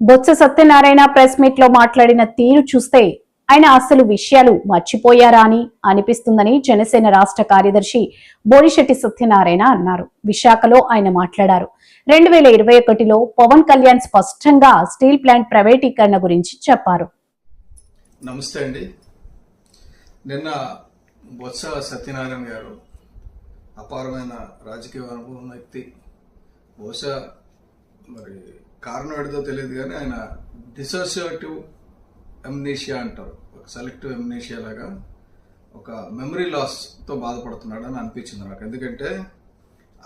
Botsa Satyanarayana press మీట్లో మాట్లాడిన తీరు చూస్తే ఆయన అసలు విషయాలు మర్చిపోయారా అని అనిపిస్తుందని జనసేన రాష్ట్ర కార్యదర్శి బోడిశెట్టి సత్యనారాయణ అన్నారు. విశాఖలో ఆయన మాట్లాడారు. రెండు వేల ఇరవై ఒకటిలో పవన్ కళ్యాణ్ స్పష్టంగా స్టీల్ ప్లాంట్ ప్రైవేటీకరణ గురించి చెప్పారు. నమస్తే అండి. నిన్న బొత్స సత్యనారాయణ గారు అపారమైన రాజకీయ అనుభవం వ్యక్తి. బహుశా మరి కారణం ఏదో తెలియదు కానీ ఆయన డిసోసియేటివ్ ఎమ్నేషియా అంటారు. ఒక సెలెక్టివ్ ఎమ్నీషియా లాగా ఒక మెమరీ లాస్తో బాధపడుతున్నాడు అని అనిపించింది నాకు. ఎందుకంటే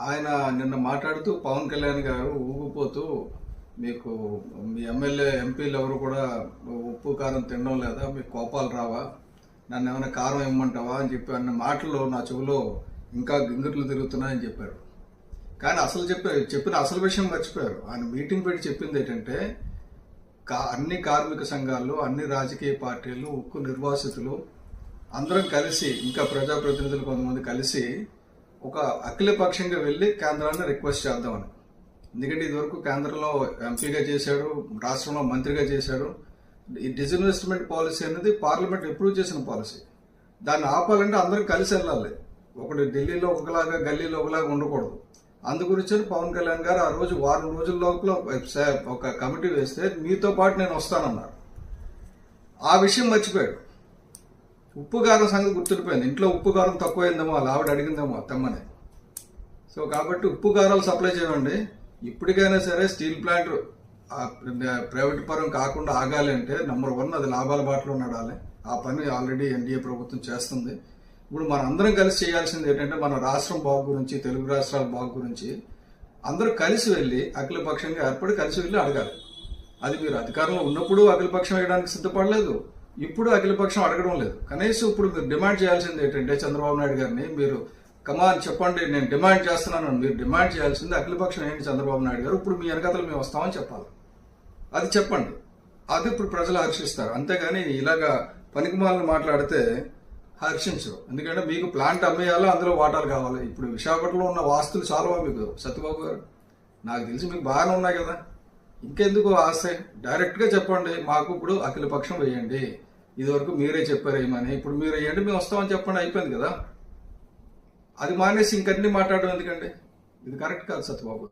ఆయన నిన్న మాట్లాడుతూ పవన్ కళ్యాణ్ గారు ఊగిపోతూ మీకు మీ ఎమ్మెల్యే ఎంపీలు ఎవరు కూడా ఉప్పు కారం తినడం లేదా మీకు కోపాలు రావా? నన్ను ఏమైనా కారం ఇమ్మంటావా అని చెప్పి అన్న మాటలు నా చెవిలో ఇంకా గింగిట్లు తిరుగుతున్నాయని చెప్పారు. కానీ అసలు చెప్పారు చెప్పిన అసలు విషయం మర్చిపోయారు. ఆయన మీటింగ్ పెట్టి చెప్పింది ఏంటంటే కా అన్ని కార్మిక సంఘాల్లో అన్ని రాజకీయ పార్టీలు ఉక్కు నిర్వాసితులు అందరం కలిసి ఇంకా ప్రజాప్రతినిధులు కొంతమంది కలిసి ఒక అఖిలపక్షంగా వెళ్ళి కేంద్రాన్ని రిక్వెస్ట్ చేద్దామని. ఎందుకంటే ఇదివరకు కేంద్రంలో ఎంపీగా చేశాడు రాష్ట్రంలో మంత్రిగా చేశాడు. ఈ డిజిన్వెస్ట్మెంట్ పాలసీ అనేది పార్లమెంట్ అప్రూవ్ చేసిన పాలసీ. దాన్ని ఆపాలంటే అందరం కలిసి వెళ్ళాలి. ఒకటి ఢిల్లీలో ఒకలాగా గల్లీలో ఒకలాగా ఉండకూడదు. అందు గురించి పవన్ కళ్యాణ్ గారు ఆ రోజు వారం రోజుల లోపల ఒక కమిటీ వేస్తే మీతో పాటు నేను వస్తానన్నారు. ఆ విషయం మర్చిపోయాడు. ఉప్పు కారం సంగతి గుర్తుండిపోయింది. ఇంట్లో ఉప్పు కారం తక్కువైందేమో వాళ్ళ ఆవిడ అడిగిందేమో తెమ్మని. సో కాబట్టి ఉప్పు కారాలు సప్లై చేయండి ఇప్పటికైనా సరే స్టీల్ ప్లాంట్ ప్రైవేట్ పరం కాకుండా ఆగాలి అంటే నెంబర్ వన్ అది లాభాల బాటలో నడాలి ఆ పని ఆల్రెడీ ఎన్డీఏ ప్రభుత్వం చేస్తుంది. ఇప్పుడు మన అందరం కలిసి చేయాల్సింది ఏంటంటే మన రాష్ట్రం బాగు గురించి తెలుగు రాష్ట్రాల బాగు గురించి అందరూ కలిసి వెళ్ళి అఖిలపక్షంగా ఏర్పడి కలిసి వెళ్ళి అడగాలి. అది మీరు అధికారంలో ఉన్నప్పుడు అఖిలపక్షం వేయడానికి సిద్ధపడలేదు. ఇప్పుడు అఖిలపక్షం అడగడం లేదు. కనీసం ఇప్పుడు మీరు డిమాండ్ చేయాల్సింది ఏంటంటే చంద్రబాబు నాయుడు గారిని మీరు కమాన్ చెప్పండి నేను డిమాండ్ చేస్తున్నాను మీరు డిమాండ్ చేయాల్సింది అఖిలపక్షం ఏంటి చంద్రబాబు నాయుడు గారు? ఇప్పుడు మీ వెనకతలు మేము వస్తామని చెప్పాలి. అది చెప్పండి. అది ఇప్పుడు ప్రజలు హర్షిస్తారు. అంతేగాని ఇలాగా పనికిమాలను మాట్లాడితే హర్షించరు. ఎందుకంటే మీకు ప్లాంట్ అమ్మేయాలో అందులో వాటాలు కావాలి. ఇప్పుడు విశాఖపట్నంలో ఉన్న వాస్తులు చాలా మీకు? సత్యబాబు గారు నాకు తెలిసి మీకు బాగానే ఉన్నాయి కదా. ఇంకెందుకు ఆశ? డైరెక్ట్గా చెప్పండి. మాకు ఇప్పుడు అఖిల పక్షం వేయండి. ఇదివరకు మీరే చెప్పారు ఏమని. ఇప్పుడు మీరు వేయండి మేము వస్తామని చెప్పండి. అయిపోయింది కదా. అది మానేసి ఇంకన్నీ మాట్లాడడం ఎందుకండి? ఇది కరెక్ట్ కాదు సత్యబాబు.